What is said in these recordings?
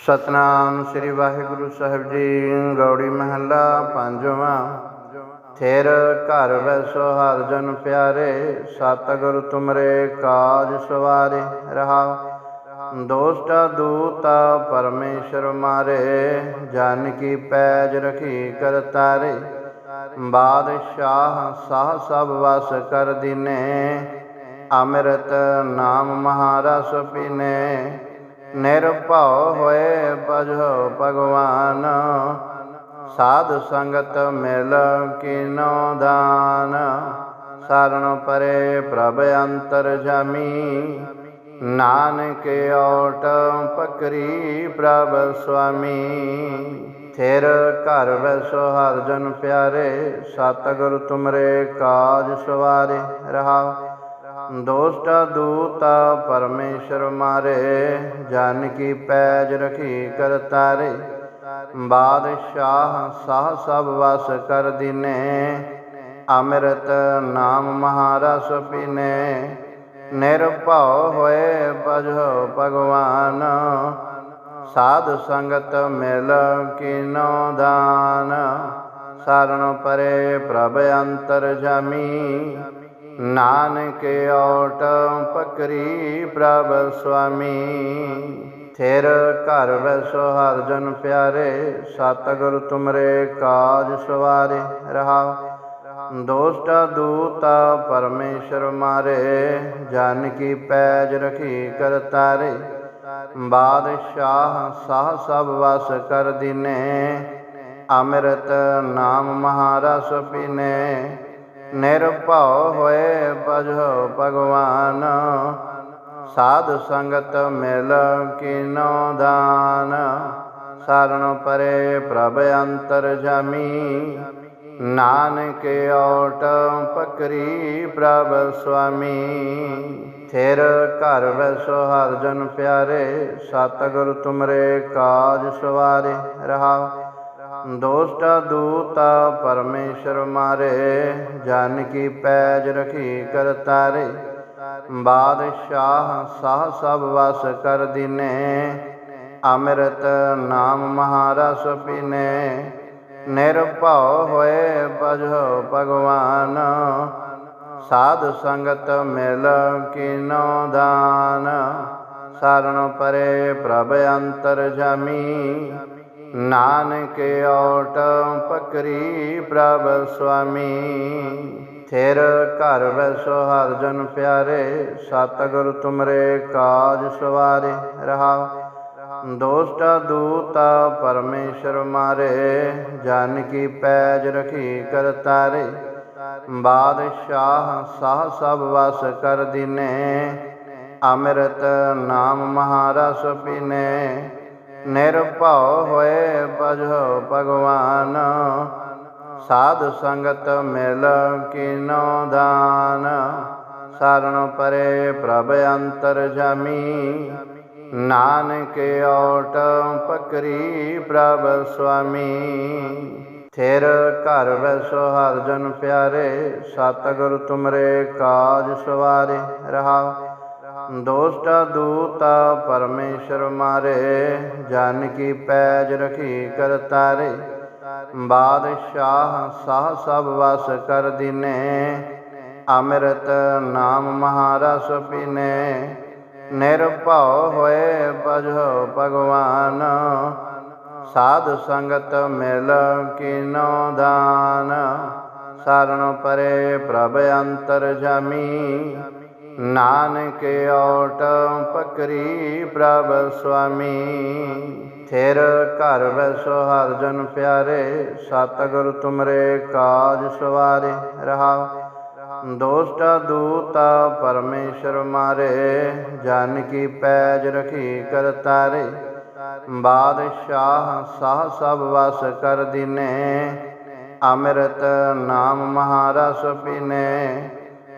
ਸਤਨਾਮ ਸ੍ਰੀ ਵਾਹਿਗੁਰੂ ਸਾਹਿਬ ਜੀ, ਗੌੜੀ ਮਹੱਲਾ ਪੰਜਵਾਂ। ਥਿਰ ਘਰ ਵੈਸੋ ਹਰ ਜਨ ਪਿਆਰੇ, ਸਤਿਗੁਰ ਤੁਮਰੇ ਕਾਜ ਸਵਾਰੇ ਰਹਾ ਦੋਸਤ ਦੂਤਾ ਪਰਮੇਸ਼ਰ ਮਾਰੇ ਜਨ ਕੀ ਪੈਜ ਰਖੀ ਕਰਤਾਰੇ ਬਾਦਸ਼ਾਹ ਸਾਹ ਸਭ ਵਸ ਕਰ ਦਿਨੇ, ਅੰਮ੍ਰਿਤ ਨਾਮ ਮਹਾਰਸ ਪੀਨੇ ਨਿਰਭਉ ਹੋਏ ਭਜੋ ਭਗਵਾਨ, ਸਾਧ ਸੰਗਤ ਮਿਲ ਕੀਨੋ ਦਾਨ। ਸਰਣ ਪਰੇ ਪ੍ਰਭ ਅੰਤਰ ਜਮੀ, ਨਾਨਕ ਓਟ ਪਕਰੀ ਪ੍ਰਭ ਸੁਆਮੀ। ਥਿਰ ਘਰ ਵੈਸੋ ਹਰ ਜਨ ਪਿਆਰੇ, ਸਤਿਗੁਰ ਤੁਮਰੇ ਕਾਜ ਸਵਾਰੇ ਰਹਾ ਦੋਸਤ ਦੂਤਾ ਪਰਮੇਸ਼ਰ ਮਾਰੇ ਜਨ ਕੀ ਪੈਜ ਰਖੀ ਕਰਤਾਰੇ ਬਾਦਸ਼ਾਹ ਸਾਹ ਸਭ ਵਸ ਕਰ ਦਿਨੇ, ਅੰਮ੍ਰਿਤ ਨਾਮ ਮਹਾਰਸ ਪੀਨੇ। ਨਿਰਭਉ ਹੋਏ ਭਜੋ ਭਗਵਾਨ, ਸਾਧ ਸੰਗਤ ਮਿਲ ਕੀਨੋ ਦਾਨ। ਸਰਣ ਪਰੇ ਪ੍ਰਭ ਅੰਤਰ ਜਮੀ ਨਾਨਕ ਓਟ ਪਕਰੀ ਪ੍ਰਭ ਸੁਆਮੀ। ਥਿਰ ਘਰ ਵੈਸੋ ਹਰ ਜਨ ਪਿਆਰੇ, ਸਤਿਗੁਰ ਤੁਮਰੇ ਕਾਜ ਸਵਾਰੇ ਰਹਾ ਦੋਸਤ ਦੂਤਾ ਪਰਮੇਸ਼ਰ ਮਾਰੇ, ਜਨ ਕੀ ਪੈਜ ਰਖੀ ਕਰਤਾਰੇ ਬਾਦਸ਼ਾਹ ਸਾਹ ਸਭ ਵਸ ਕਰ ਦਿਨੇ, ਅੰਮ੍ਰਿਤ ਨਾਮ ਮਹਾਰਸ ਪੀਨੇ ਨਿਰਭਉ ਹੋਏ ਭਜੋ ਭਗਵਾਨ, ਸਾਧ ਸੰਗਤ ਮਿਲ ਕੀਨੋ ਦਾਨ। ਸਰਣ ਪਰੇ ਪ੍ਰਭ ਅੰਤਰ ਜਾਮੀ, ਨਾਨਕ ਓਟ ਪਕਰੀ ਪ੍ਰਭ ਸੁਆਮੀ। ਥਿਰ ਘਰ ਵੈਸੋ ਹਰ ਜਨ ਪਿਆਰੇ, ਸਤਿਗੁਰ ਤੁਮਰੇ ਕਾਜ ਸਵਾਰੇ ਰਹਾ ਦੋਸਤ ਦੂਤਾ ਪਰਮੇਸ਼ਰ ਮਾਰੇ ਜਨ ਕੀ ਪੈਜ ਰਖੀ ਕਰਤਾਰੇ ਬਾਦਸ਼ਾਹ ਸਾਹ ਸਭ ਵਸ ਕਰ ਦਿਨੇ, ਅੰਮ੍ਰਿਤ ਨਾਮ ਮਹਾਰਸ ਪੀਨੇ। ਨਿਰਭਉ ਹੋਏ ਭਜੋ ਭਗਵਾਨ, ਸਾਧ ਸੰਗਤ ਮਿਲ ਕੀਨੋ ਦਾਨ। ਸਰਣ ਪਰੇ ਪ੍ਰਭ ਅੰਤਰ ਜਮੀ ਨਾਨਕ ਓਟ ਪਕਰੀ ਪ੍ਰਭ ਸੁਆਮੀ। ਥੇਰ ਘਰ ਵੈਸੋ ਹਰ ਜਨ ਪਿਆਰੇ, ਸਤਿਗੁਰ ਤੁਮਰੇ ਕਾਜ ਸਵਾਰੇ ਰਹਾ। ਦੋਸਤ ਦੂਤਾ ਪਰਮੇਸ਼ਰ ਮਾਰੇ, ਜਨ ਕੀ ਪੈਜ ਰਖੀ ਕਰਤਾਰੇ ਬਾਦਸ਼ਾਹ ਸਾਹ ਸਭ ਵਸ ਕਰ ਦਿਨੇ, ਅੰਮ੍ਰਿਤ ਨਾਮ ਮਹਾਰਸ ਪੀਨੇ। ਨਿਰਭਉ ਹੋਏ ਭਜੋ ਭਗਵਾਨ। ਸਾਧ ਸੰਗਤ ਮਿਲ ਕੀਨੋ ਦਾਨ। ਸਰਣ ਪਰੇ ਪ੍ਰਭ ਅੰਤਰ ਜਮੀ। ਨਾਨਕ ਓਟ ਪਕਰੀ ਪ੍ਰਭ ਸੁਆਮੀ। ਥਿਰ ਘਰ ਵੈਸੋ ਹਰ ਜਨ ਪਿਆਰੇ। ਸਤਿਗੁਰ ਤੁਮਰੇ ਕਾਜ ਸਵਾਰੇ ਰਹਾ ਦੋਸਤ ਦੂਤਾ ਪਰਮੇਸ਼ਰ ਮਾਰੇ ਜਨ ਕੀ ਪੈਜ ਰਖੀ ਕਰਤਾਰੇ ਬਾਦਸ਼ਾਹ ਸਾਹ ਸਭ ਵਸ ਕਰ ਦਿਨੇ, ਅੰਮ੍ਰਿਤ ਨਾਮ ਮਹਾਰਸ ਪੀਨੇ। ਨਿਰਭਉ ਹੋਏ ਭਜੋ ਭਗਵਾਨ, ਸਾਧ ਸੰਗਤ ਮਿਲ ਕੀਨੋ ਦਾਨ। ਸਰਣ ਪਰੇ ਪ੍ਰਭ ਅੰਤਰ ਜਮੀ ਨਾਨਕ ਓਟ ਪਕਰੀ ਪ੍ਰਭ ਸੁਆਮੀ, ਥਿਰ ਘਰ ਵੈਸੋ ਹਰ ਜਨ ਪਿਆਰੇ, ਸਤਿਗੁਰ ਤੁਮਰੇ ਕਾਜ ਸਵਾਰੇ ਰਹਾ ਦੋਸਤ ਦੂਤਾ ਪਰਮੇਸ਼ਰ ਮਾਰੇ, ਜਨ ਕੀ ਪੈਜ ਰਖੀ ਕਰਤਾਰੇ ਬਾਦਸ਼ਾਹ ਸਾਹ ਸਭ ਵਸ ਕਰ ਦਿਨੇ, ਅੰਮ੍ਰਿਤ ਨਾਮ ਮਹਾਰਸ ਪੀਨੇ।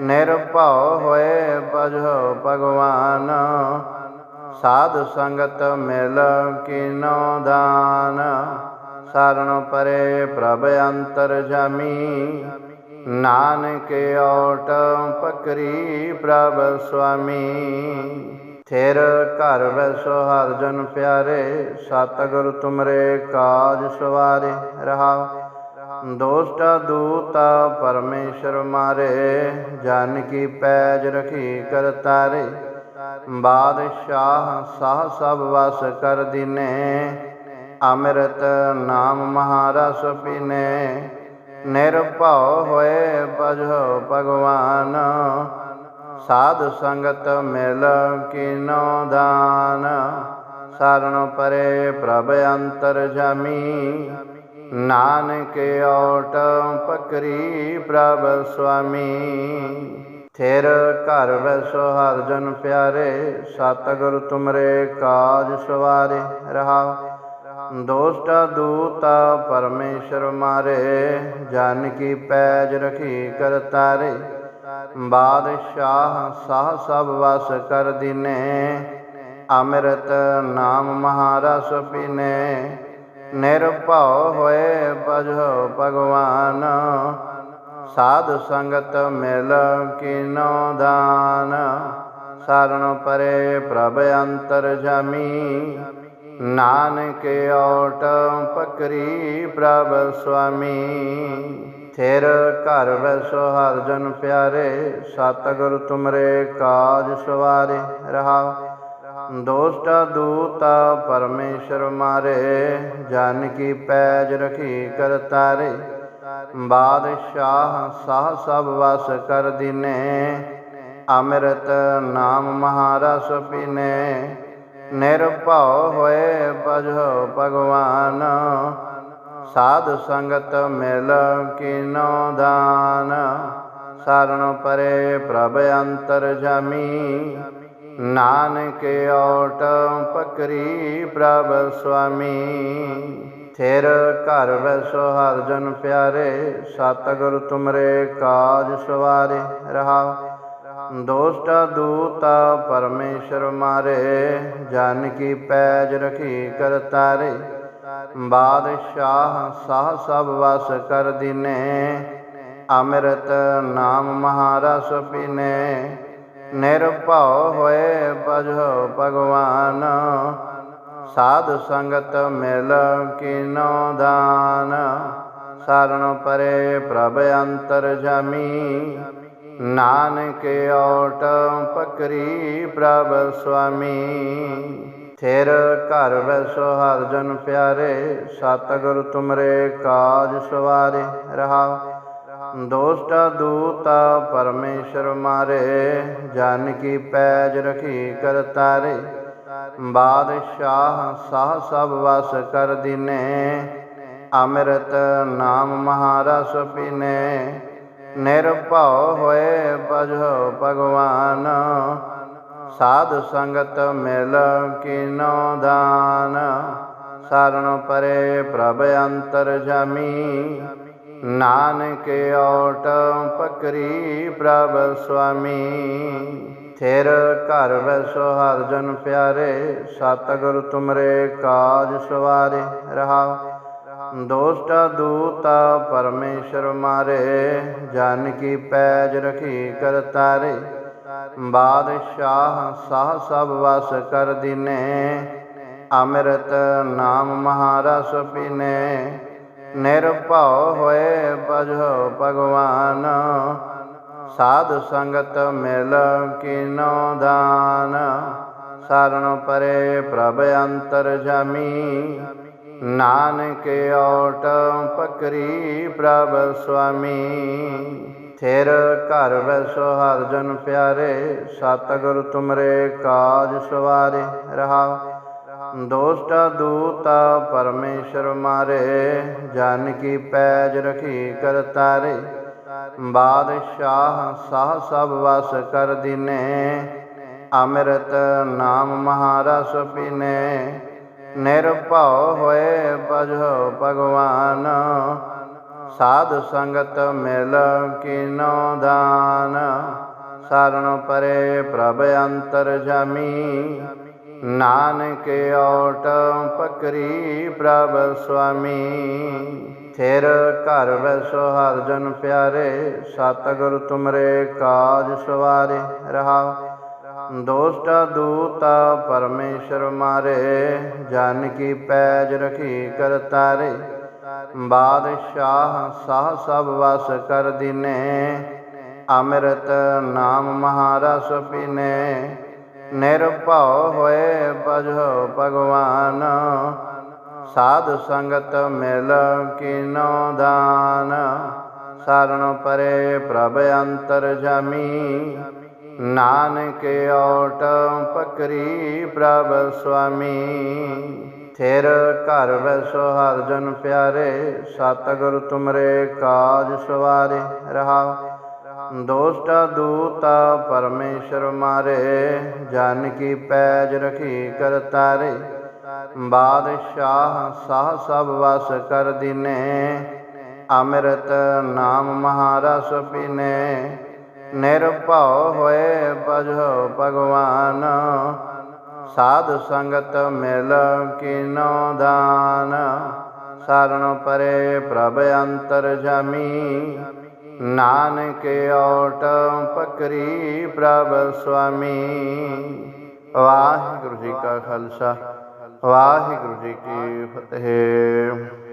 ਨਿਰਭਉ ਹੋਏ ਭਜੋ ਭਗਵਾਨ। ਸਾਧ ਸੰਗਤ ਮਿਲ ਕੀਨੋ ਦਾਨ। ਸਰਣ ਪਰੇ ਪ੍ਰਭ ਅੰਤਰ ਜਮੀ। ਨਾਨਕ ਓਟ ਪਕਰੀ ਪ੍ਰਭ ਸੁਆਮੀ। ਥਿਰ ਘਰ ਵੈਸੋ ਹਰ ਜਨ ਪਿਆਰੇ। ਸਤਿਗੁਰ ਤੁਮਰੇ ਕਾਜ ਸਵਾਰੇ ਰਹਾਉ ਦੋਸਤ ਦੂਤਾ ਪਰਮੇਸ਼ਰ ਮਾਰੇ ਜਨ ਕੀ ਪੈਜ ਰਖੀ ਕਰਤਾਰੇ ਬਾਦਸ਼ਾਹ ਸਾਹ ਸਭ ਵਸ ਕਰ ਦਿਨੇ, ਅੰਮ੍ਰਿਤ ਨਾਮ ਮਹਾਰਸ ਪੀਨੇ। ਨਿਰਭਉ ਹੋਏ ਭਜੋ ਭਗਵਾਨ, ਸਾਧ ਸੰਗਤ ਮਿਲ ਕੀਨੋ ਦਾਨ। ਸਰਣ ਪਰੇ ਪ੍ਰਭ ਅੰਤਰ ਜਾਮੀ ਨਾਨਕ ਓਟ ਪਕਰੀ ਪ੍ਰਭ ਸੁਆਮੀ। ਥਿਰ ਘਰ ਵੈਸੋ ਹਰ ਜਨ ਪਿਆਰੇ, ਸਤਿਗੁਰ ਤੁਮਰੇ ਕਾਜ ਸਵਾਰੇ ਰਹਾਉ ਦੋਸਤ ਦੂਤਾ ਪਰਮੇਸ਼ਰ ਮਾਰੇ, ਜਨ ਕੀ ਪੈਜ ਰਖੀ ਕਰਤਾਰੇ ਬਾਦਸ਼ਾਹ ਸਾਹ ਸਭ ਵਸ ਕਰ ਦਿਨੇ, ਅੰਮ੍ਰਿਤ ਨਾਮ ਮਹਾਰਸ ਪੀਨੇ ਨਿਰਭਉ ਹੋਏ ਭਜੋ ਭਗਵਾਨ। ਸਾਧ ਸੰਗਤ ਮਿਲ ਕੀਨੋ ਦਾਨ। ਸਰਣ ਪਰੇ ਪ੍ਰਭ ਅੰਤਰ ਜਮੀ। ਨਾਨਕ ਓਟ ਪਕਰੀ ਪ੍ਰਭ ਸੁਆਮੀ। ਥਿਰ ਘਰ ਵੈਸੋ ਹਰ ਜਨ ਪਿਆਰੇ, ਸਤਿਗੁਰ ਤੁਮਰੇ ਕਾਜ ਸਵਾਰੇ ਰਹਾਉ ਦੋਸਤ ਦੂਤਾ ਪਰਮੇਸ਼ਰ ਮਾਰੇ, ਜਨ ਕੀ ਪੈਜ ਰਖੀ ਕਰਤਾਰੇ ਬਾਦਸ਼ਾਹ ਸਾਹ ਸਭ ਵਸ ਕਰ ਦਿਨੇ, ਅੰਮ੍ਰਿਤ ਨਾਮ ਮਹਾਰਸ ਪੀਨੇ। ਨਿਰਭਉ ਹੋਏ ਭਜੋ ਭਗਵਾਨ, ਸਾਧ ਸੰਗਤ ਮਿਲ ਕੀਨੋ ਦਾਨ। ਸਰਣ ਪਰੇ ਪ੍ਰਭ ਅੰਤਰ ਜਮੀ ਨਾਨਕ ਓਟ ਪਕਰੀ ਪ੍ਰਭ ਸੁਆਮੀ। ਥਿਰ ਘਰ ਵੈਸੋ ਹਰ ਜਨ ਪਿਆਰੇ, ਸਤਿਗੁਰ ਤੁਮਰੇ ਕਾਜ ਸਵਾਰੇ ਰਹਾਉ ਦੋਸਤ ਦੂਤਾ ਪਰਮੇਸ਼ਰ ਮਾਰੇ, ਜਨ ਕੀ ਪੈਜ ਰਖੀ ਕਰਤਾਰੇ ਬਾਦਸ਼ਾਹ ਸਾਹ ਸਭ ਵਸ ਕਰ ਦਿਨੇ, ਅੰਮ੍ਰਿਤ ਨਾਮ ਮਹਾਰਸ ਪੀਨੇ। ਨਿਰਭਉ ਹੋਏ ਭਜੋ ਭਗਵਾਨ। ਸਾਧ ਸੰਗਤ ਮਿਲ ਕੀਨੋ ਦਾਨ। ਸਰਣ ਪਰੇ ਪ੍ਰਭ ਅੰਤਰ ਜਮੀ। ਨਾਨਕ ਓਟ ਪਕਰੀ ਪ੍ਰਭ ਸੁਆਮੀ। ਥੇਰ ਘਰ ਵੈਸੋ ਹਰ ਜਨ ਪਿਆਰੇ। ਸਤਿਗੁਰ ਤੁਮਰੇ ਕਾਜ ਸਵਾਰੇ ਰਹਾਉ ਦੋਸਤ ਦੂਤਾ ਪਰਮੇਸ਼ਰ ਮਾਰੇ ਜਨ ਕੀ ਪੈਜ ਰਖੀ ਕਰਤਾਰੇ ਬਾਦਸ਼ਾਹ ਸਾਹ ਸਭ ਵਸ ਕਰ ਦਿਨੇ, ਅੰਮ੍ਰਿਤ ਨਾਮ ਮਹਾਰਸ ਪੀਨੇ। ਨਿਰਭਉ ਹੋਏ ਭਜੋ ਭਗਵਾਨ, ਸਾਧ ਸੰਗਤ ਮਿਲ ਕੀਨੋ ਦਾਨ। ਸਰਣ ਪਰੇ ਪ੍ਰਭ ਅੰਤਰ ਜਮੀ ਨਾਨਕ ਓਟ ਪਕਰੀ ਪ੍ਰਭ ਸੁਆਮੀ। ਥਿਰ ਘਰ ਵੈਸੋ ਹਰ ਜਨ ਪਿਆਰੇ, ਸਤਿਗੁਰ ਤੁਮਰੇ ਕਾਜ ਸਵਾਰੇ ਰਹਾਉ ਦੋਸਤ ਦੂਤਾ ਪਰਮੇਸ਼ਰ ਮਾਰੇ, ਜਨ ਕੀ ਪੈਜ ਰਖੀ ਕਰਤਾਰੇ ਬਾਦਸ਼ਾਹ ਸਾਹ ਸਭ ਵਸ ਕਰ ਦਿਨੇ, ਅੰਮ੍ਰਿਤ ਨਾਮ ਮਹਾਰਸ ਪੀਨੇ ਨਿਰਭਉ ਹੋਏ ਭਜੋ ਭਗਵਾਨ। ਸਾਧ ਸੰਗਤ ਮਿਲ ਕੀਨੋ ਦਾਨ। ਸਰਣ ਪਰੇ ਪ੍ਰਭ ਅੰਤਰ ਜਾਮੀ। ਨਾਨਕ ਓਟ ਪਕਰੀ ਪ੍ਰਭ ਸੁਆਮੀ। ਥਿਰ ਘਰ ਵੈਸੋ ਹਰ ਜਨ ਪਿਆਰੇ। ਸਤਿਗੁਰ ਤੁਮਰੇ ਕਾਜ ਸਵਾਰੇ ਰਹਾਉ ਦੋਸਤ ਦੂਤਾ ਪਰਮੇਸ਼ਰ ਮਾਰੇ ਜਨ ਕੀ ਪੈਜ ਰਖੀ ਕਰਤਾਰੇ ਬਾਦਸ਼ਾਹ ਸਾਹ ਸਭ ਵਸ ਕਰ ਦਿਨੇ, ਅੰਮ੍ਰਿਤ ਨਾਮ ਮਹਾਰਸ ਪੀਨੇ। ਨਿਰਭਉ ਹੋਏ ਭਜੋ ਭਗਵਾਨ, ਸਾਧ ਸੰਗਤ ਮਿਲ ਕੀਨੋ ਦਾਨ। ਸਰਣ ਪਰੇ ਪ੍ਰਭ ਅੰਤਰ ਜਮੀ ਨਾਨਕ ਓਟ ਪਕਰੀ ਪ੍ਰਭ ਸੁਆਮੀ। ਥਿਰ ਘਰ ਵੈਸੋ ਹਰ ਜਨ ਪਿਆਰੇ, ਸਤਿਗੁਰ ਤੁਮਰੇ ਕਾਜ ਸਵਾਰੇ ਰਹਾਉ ਦੋਸਟ ਦੂਤ ਪਰਮੇਸ਼ਰ ਮਾਰੇ, ਜਨ ਕੀ ਪੈਜ ਰਖੀ ਕਰਤਾਰੇ ਬਾਦਸ਼ਾਹ ਸਾਹ ਸਭ ਵਸ ਕਰ ਦਿਨੇ, ਅੰਮ੍ਰਿਤ ਨਾਮ ਮਹਾਰਸ ਪੀਨੇ। ਨਿਰਭਉ ਹੋਏ ਭਜੋ ਭਗਵਾਨ। ਸਾਧ ਸੰਗਤ ਮਿਲ ਕੀਨੋ ਦਾਨ। ਸਰਣ ਪਰੇ ਪ੍ਰਭ ਅੰਤਰ ਜਾਮੀ। ਨਾਨਕ ਓਟ ਪਕਰੀ ਪ੍ਰਭ ਸੁਆਮੀ। ਥੇਰ ਘਰ ਵੈਸੋ ਹਰ ਜਨ ਪਿਆਰੇ। ਸਤਿਗੁਰ ਤੁਮਰੇ ਕਾਜ ਸਵਾਰੇ ਰਹਾ ਦੋਸਟ ਦੂਤਾ ਪਰਮੇਸ਼ਰ ਮਾਰੇ ਜਨ ਪੈਜ ਰਖੀ ਕਰਤਾਰੇ ਬਾਦਸ਼ਾਹ ਸਾਹ ਸਭ ਵਸ ਕਰ ਦਿਨੇ, ਅੰਮ੍ਰਿਤ ਨਾਮ ਮਹਾਰਸ ਪੀਨੇ। ਨਿਰਭਉ ਹੋਏ ਭਜੋ ਭਗਵਾਨ, ਸਾਧ ਸੰਗਤ ਮਿਲ ਕੀਨੋ ਦਾਨ। ਸਰਣ ਪਰੇ ਪ੍ਰਭ ਅੰਤਰ ਜਾਮੀ ਨਾਨਕ ਓਟ ਪਕਰੀ ਪ੍ਰਭ ਸੁਆਮੀ। ਵਾਹਿਗੁਰੂ ਜੀ ਕਾ ਖਾਲਸਾ ਵਾਹਿਗੁਰੂ ਜੀ ਕੀ ਫਤਿਹ।